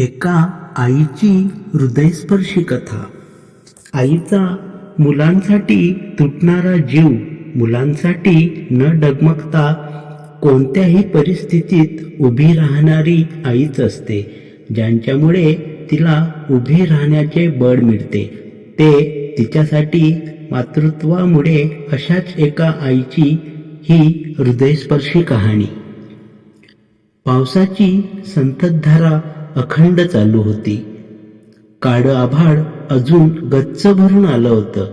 एका आईची हृदयस्पर्शी कथा. आईचा मुलांसाठी तुटणारा जीव मुलांसाठी न डगमगता कोणत्याही परिस्थितीत उभी राहणारी आईच असते ज्यांच्यामुळे तिला उभी राहण्याचे बळ मिळते. ते तिच्यासाठी मातृत्वामुळे अशाच एका आईची ही हृदयस्पर्शी कहाणी. पावसाची संततधारा अखंड चालू होती. काडं आभाळ अजून गच्च भरून आलं होतं.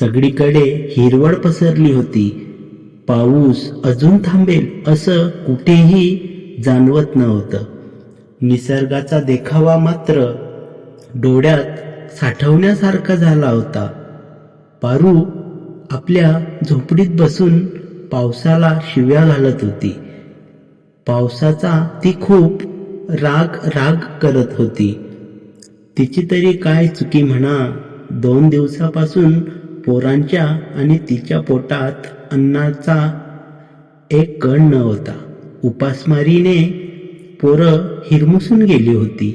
सगळीकडे हिरवळ पसरली होती. पाऊस अजून थांबेल असं कुठेही जाणवत नव्हतं. निसर्गाचा देखावा मात्र डोळ्यात साठवण्यासारखा झाला होता. पारू आपल्या झोपडीत बसून पावसाला शिव्या घालत होती. पावसाचा ती खूप राग राग करत होती. तिची तरी काय चुकी म्हणा दोन दिवसापासून पोरांच्या आणि तिच्या पोटात अन्नाचा एक कण न होता उपासमारीने पोरं हिरमुसून गेली होती.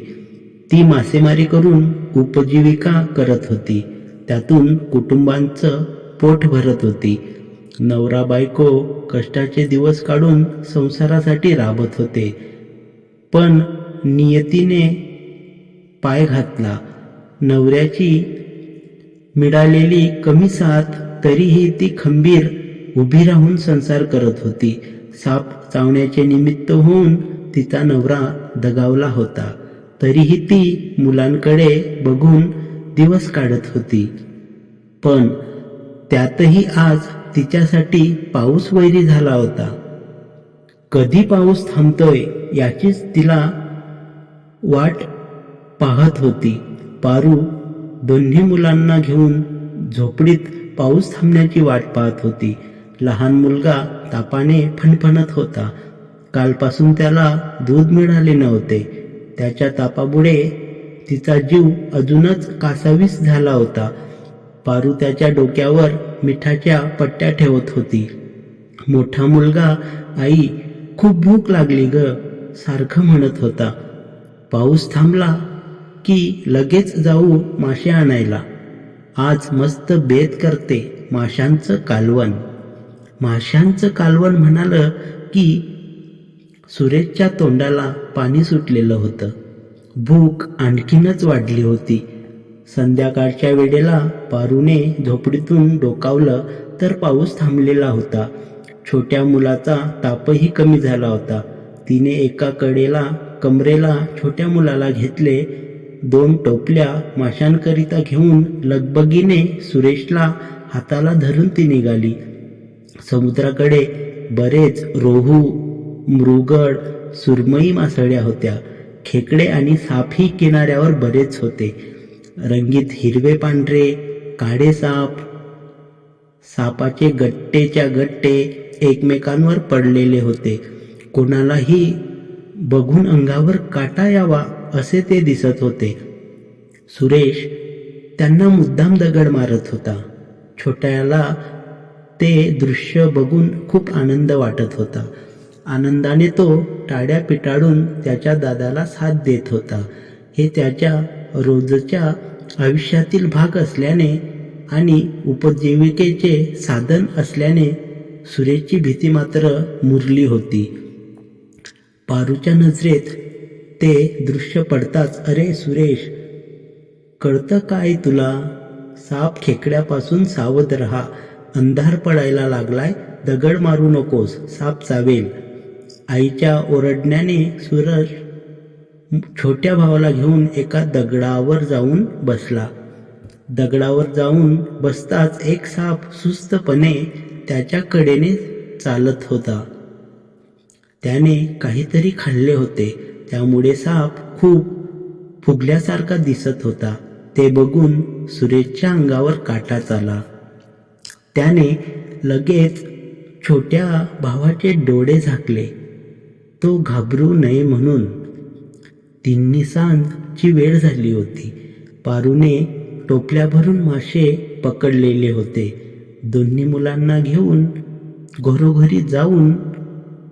ती मासेमारी करून उपजीविका करत होती. त्यातून कुटुंबांचं पोट भरत होती. नवरा बायको कष्टाचे दिवस काढून संसारासाठी राबत होते. पण नियतीने पाय घातला. नवऱ्याची मिळालेली कमी साथ तरीही ती खंबीर उभी राहून संसार करत होती. साप चावण्याचे निमित्त होऊन तिचा नवरा दगावला होता. तरीही ती मुलांकडे बघून दिवस काढत होती. पण त्यातही आज तिच्यासाठी पाऊस वैरी झाला होता. कधी पाऊस थांबतोय याचीच तिला वाट पाहत होती. पारू दोन्ही मुलांना घेऊन झोपडीत पाऊस थांबण्याची वाट पाहत होती. लहान मुलगा तापाने फणफणत होता. कालपासून त्याला दूध मिळाले नव्हते. त्याच्या तापामुळे तिचा जीव अजूनच कासावीस झाला होता. पारू त्याच्या डोक्यावर मिठाच्या पट्ट्या ठेवत होती. मोठा मुलगा आई खूप भूक लागली ग सारखं म्हणत होता. पाऊस थांबला की लगेच जाऊ मासे आणायला. आज मस्त बेत करते माशांचं कालवण. माशांचं कालवण म्हणालं की सुरेशच्या तोंडाला पाणी सुटलेलं होतं. भूक आणखीनच वाढली होती. संध्याकाळच्या वेळेला पारूने झोपडीतून डोकावलं तर पाऊस थांबलेला होता. छोट्या मुलाचा तापही कमी झाला होता. तिने एका कडेला कमरेला छोट्या मुलाला घेतले. दोन टोपल्या माशांकरिता घेऊन लगबगीने सुरेशला हाताला धरून ती निघाली. समुद्राकडे बरेच रोहू मृगड सुरमई मासळ्या होत्या. खेकडे आणि सापही किनाऱ्यावर बरेच होते. रंगीत हिरवे पांढरे काळे साप सापाचे गट्टेच्या गट्टे एकमेकांवर पडलेले होते. कोणालाही बघून अंगावर काटा यावा असे ते दिसत होते. सुरेश त्यांना मुद्दाम दगड मारत होता. छोट्याला ते दृश्य बघून खूप आनंद वाटत होता. आनंदाने तो टाळ्या पिटाळून त्याच्या दादाला साथ देत होता. हे त्याच्या रोजच्या आयुष्यातील भाग असल्याने आणि उपजीविकेचे साधन असल्याने सुरेशची भीती मात्र मुरली होती. पारूच्या नजरेत ते दृश्य पडताच अरे सुरेश कळतं काय तुला? साप खेकड्यापासून सावध रहा. अंधार पडायला लागलाय. दगड मारू नकोस. साप चावेल. आईच्या ओरडण्याने सुरज छोट्या भावाला घेऊन एका दगडावर जाऊन बसला. दगडावर जाऊन बसताच एक साप सुस्तपणे त्याच्या कडेने चालत होता. त्याने काहीतरी खाल्ले होते. त्यामुळे साप खूप फुगल्यासारखा दिसत होता. ते बघून सुरेशच्या अंगावर काटा चाला. त्याने लगेच छोट्या भावाचे डोळे झाकले. तो घाबरू नये म्हणून तिन्ही सांजची वेळ झाली होती. पारूने टोपल्या भरून मासे पकडलेले होते. दोन्ही मुलांना घेऊन घरोघरी जाऊन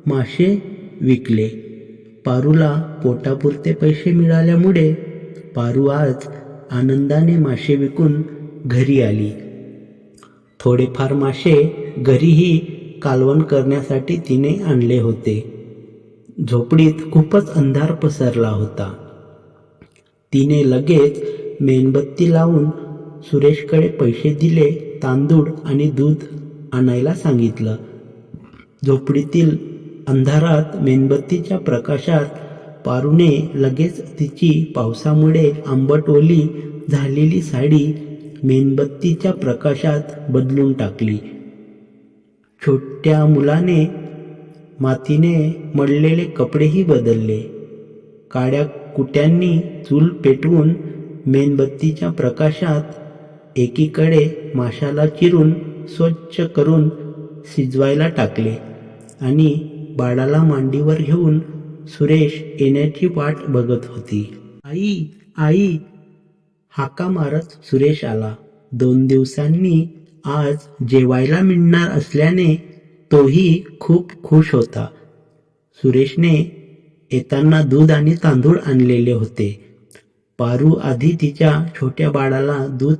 मासे विकले. पारूला पोटापुरते पैसे मिळाल्यामुळे पारू आज आनंदाने मासे विकून घरी आली. थोडेफार मासे घरीही कालवण करण्यासाठी तिने आणले होते. झोपडीत खूपच अंधार पसरला होता. तिने लगेच मेणबत्ती लावून सुरेशकडे पैसे दिले. तांदूळ आणि दूध आणायला सांगितलं. झोपडीतील अंधारात मेणबत्तीच्या प्रकाशात पारूने लगेच तिची पावसामुळे आंबट ओली झालेली साडी मेणबत्तीच्या प्रकाशात बदलून टाकली. छोट्या मुलाने मातीने मळलेले कपडेही बदलले. काड्या कुट्यांनी चूल पेटवून मेणबत्तीच्या प्रकाशात एकीकडे माशाला चिरून स्वच्छ करून शिजवायला टाकले आणि बाळाला मांडीवर घेऊन सुरेश येण्याची वाट बघत होती. आई आई हाका मारत सुरेश आला. दोन दिवसांनी आज जेवायला मिळणार असल्याने तोही खूप खुश होता. सुरेशने येताना दूध आणि तांदूळ आणलेले होते. पारू आधी तिच्या छोट्या बाळाला दूध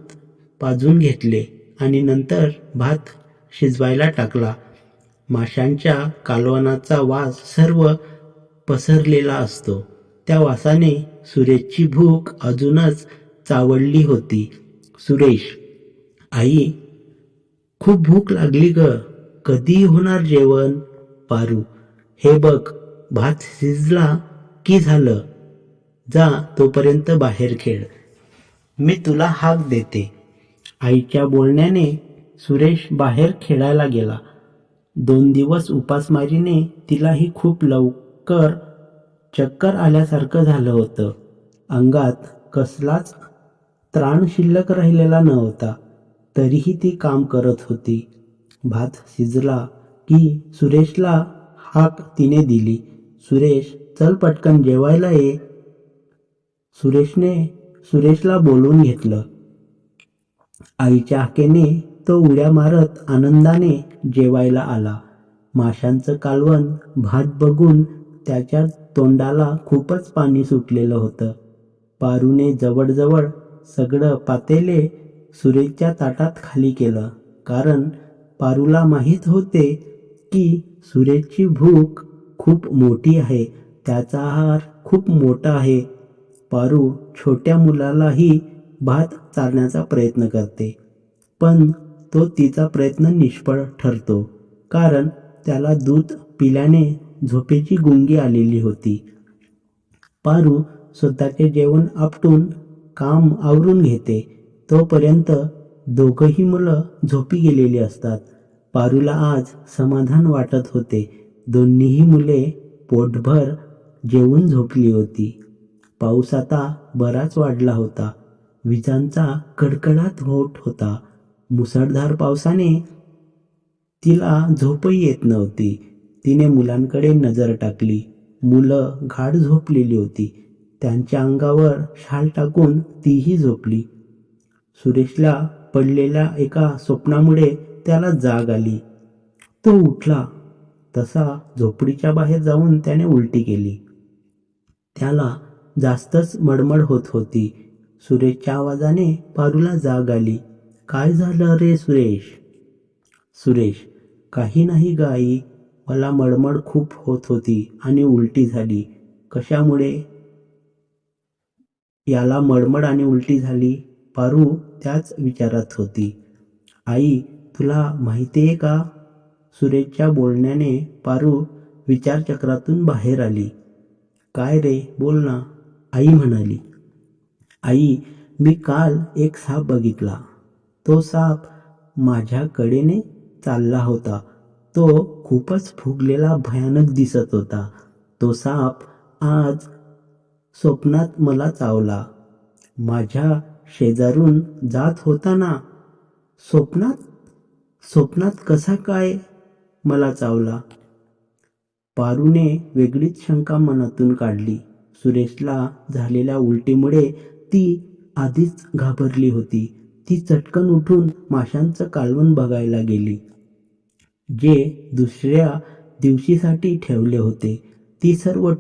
पाजून घेतले आणि नंतर भात शिजवायला टाकला. माशांच्या कालवनाचा वास सर्व पसरलेला असतो. त्या वासाने सुरेशची भूक अजूनच चावडली होती. सुरेश आई खूप भूक लागली ग. कधी होणार जेवण पारू. हे बघ भात शिजला की झालं. जा तोपर्यंत बाहेर खेळ. मी तुला हाक देते. आईच्या बोलण्याने सुरेश बाहेर खेळायला गेला. दोन दिवस उपासमारीने तिलाही खूप लवकर चक्कर आल्यासारखं झालं होतं. अंगात कसलाच त्राण शिल्लक राहिलेला नव्हता. तरीही ती काम करत होती. भात शिजला की सुरेशला हाक तिने दिली. सुरेश चल पटकन जेवायला ये. सुरेशने सुरेशला बोलून घेतलं. आईच्या हाकेने तो उड्या मारत आनंदाने जेवायला आला. माशांचं कालवण भात बघून त्याच्या तोंडाला खूपच पाणी सुटलेलं होतं. पारूने जवळजवळ सगळं पातेले सुरेशच्या ताटात खाली केलं. कारण पारूला माहीत होते की सुरेशची भूक खूप मोठी आहे. त्याचा आहार खूप मोठा आहे. पारू छोट्या मुलालाही भात चारण्याचा प्रयत्न करते. पण तो तिचा प्रयत्न निष्फळ ठरतो. कारण त्याला दूध पिल्याने झोपेची गुंगी आलेली होती. पारू स्वतःचे जेवण आपटून काम आवरून घेते. तोपर्यंत दोघंही मुलं झोपी गेलेली असतात. पारूला आज समाधान वाटत होते. दोन्हीही मुले पोटभर जेवून झोपली होती. पाऊस आता बराच वाढला होता. विजांचा कडकडाट होत होता. मुसळधार पावसाने तिला झोपही येत नव्हती. तिने मुलांकडे नजर टाकली. मुलं घाट झोपलेली होती. त्यांच्या अंगावर शाल टाकून तीही झोपली. सुरेशला पडलेल्या एका स्वप्नामुळे त्याला जाग आली. तो उठला. तसा झोपडीच्या बाहेर जाऊन त्याने उलटी केली. त्याला जास्तच मडमड होत होती. सुरेशच्या आवाजाने पारूला जाग आली. काय झालं रे सुरेश? सुरेश काही नाही ग आई. मला मडमड खूप होत होती आणि उलटी झाली. कशामुळे? याला मडमड आणि उलटी झाली. पारू त्याच विचारात होती. आई तुला माहिती आहे का? सुरेशच्या बोलण्याने पारू विचारचक्रातून बाहेर आली. काय रे? बोल ना. आई म्हणाली. आई मी काल एक साप बघितला. तो साप माझ्या कडेने चालला होता. तो खूपच फुगलेला भयानक दिसत होता. तो साप आज स्वप्नात मला चावला. माझ्या शेजारून जात होता ना. स्वप्नात? स्वप्नात कसा काय मला चावला? पारूने वेगळीच शंका मनातून काढली. सुरेशला झालेल्या उलटीमुळे ती आधीच घाबरली होती. ती चटकन उठून माशांचं कालवण बघायला गेली जे दुसऱ्या दिवशीसाठी ठेवले होते. ती सर्व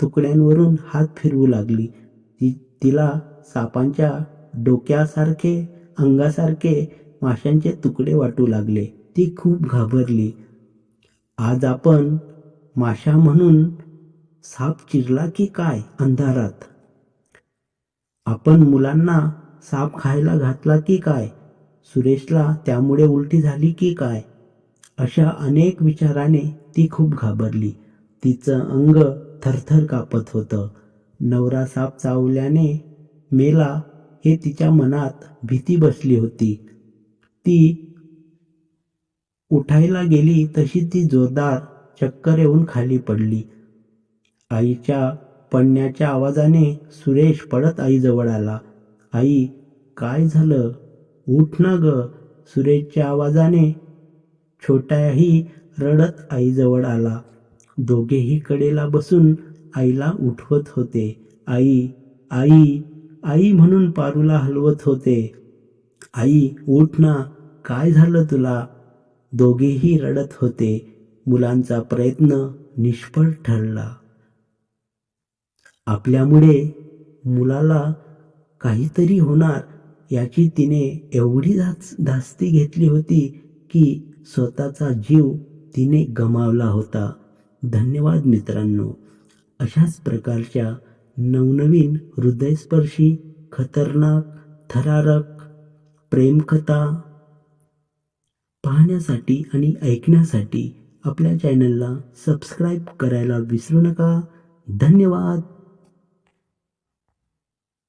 तुकड्यांवरून हात फिरवू लागली. ती तिला सापांच्या डोक्यासारखे अंगासारखे माशांचे तुकडे वाटू लागले. ती खूप घाबरली. आज आपण माशा म्हणून साप चिरला की काय अंधारात? आपण मुलांना साप खायला घातला की काय? सुरेशला त्यामुळे उलटी झाली की काय? अशा अनेक विचाराने ती खूप घाबरली. तिचं अंग थरथर कापत होतं. नवरा साप चावल्याने मेला हे तिच्या मनात भीती बसली होती. ती उठायला गेली तशी ती जोरदार चक्कर येऊन खाली पडली. आईच्या पडण्याच्या आवाजाने सुरेश पडत आईजवळ आला. आई काय झालं? उठ ना ग सुरेशच्या आवाजाने छोटाही रडत आईजवळ आला. दोघेही कडेला बसून आईला उठवत होते. आई आई आई म्हणून पारूला हलवत होते. आई उठ ना काय झालं तुला? दोघेही रडत होते. मुलांचा प्रयत्न निष्फळ ठरला. आपल्यामुळे मुलाला काहीतरी होणार याची तिने एवढी धास धास्ती घेतली होती की स्वतःचा जीव तिने गमावला होता. धन्यवाद मित्रांनो. अशाच प्रकारच्या नवनवीन हृदयस्पर्शी खतरनाक थरारक प्रेमकथा पाहण्यासाठी आणि ऐकण्यासाठी आपल्या चॅनलला सबस्क्राईब करायला विसरू नका. धन्यवाद.